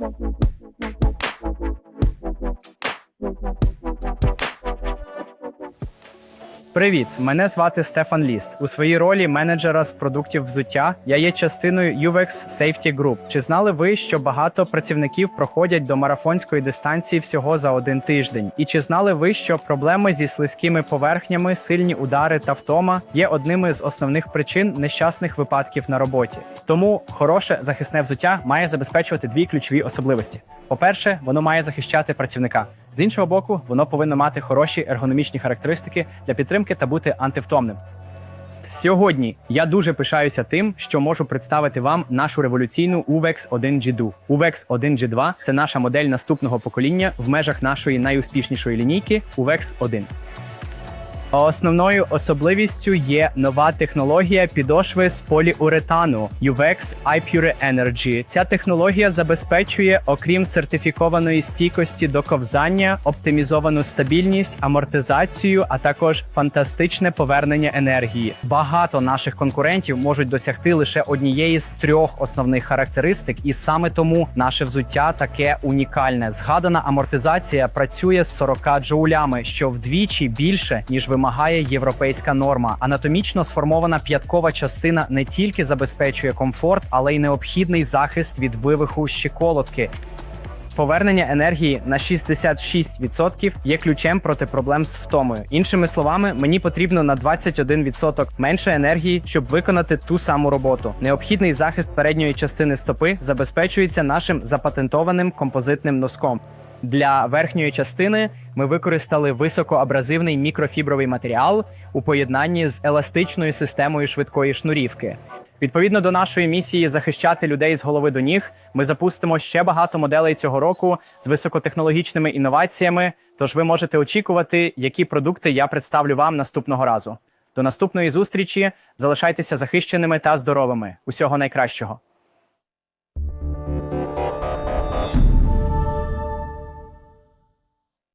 Thank you. Привіт, мене звати Стефан Ліст. У своїй ролі менеджера з продуктів взуття я є частиною UVEX Safety Group. Чи знали ви, що багато працівників проходять до марафонської дистанції всього за один тиждень? І чи знали ви, що проблеми зі слизькими поверхнями, сильні удари та втома є одними з основних причин нещасних випадків на роботі? Тому хороше захисне взуття має забезпечувати дві ключові особливості. По-перше, воно має захищати працівника. З іншого боку, воно повинно мати хороші ергономічні характеристики для підтримки та бути антивтомним. Сьогодні я дуже пишаюся тим, що можу представити вам нашу революційну UVEX 1G2. UVEX 1G2 – це наша модель наступного покоління в межах нашої найуспішнішої лінійки UVEX 1. Основною особливістю є нова технологія підошви з поліуретану UVEX iPure Energy. Ця технологія забезпечує, окрім сертифікованої стійкості до ковзання, оптимізовану стабільність, амортизацію, а також фантастичне повернення енергії. Багато наших конкурентів можуть досягти лише однієї з трьох основних характеристик, і саме тому наше взуття таке унікальне. Згадана амортизація працює з 40 джоулями, що вдвічі більше ніж вимагає європейська норма. Анатомічно сформована п'яткова частина не тільки забезпечує комфорт, але й необхідний захист від вивиху щиколотки. Повернення енергії на 66% є ключем проти проблем з втомою. Іншими словами, мені потрібно на 21% менше енергії, щоб виконати ту саму роботу. Необхідний захист передньої частини стопи забезпечується нашим запатентованим композитним носком. Для верхньої частини ми використали високоабразивний мікрофібровий матеріал у поєднанні з еластичною системою швидкої шнурівки. Відповідно до нашої місії захищати людей з голови до ніг, ми запустимо ще багато моделей цього року з високотехнологічними інноваціями. Тож ви можете очікувати, які продукти я представлю вам наступного разу. До наступної зустрічі залишайтеся захищеними та здоровими. Усього найкращого.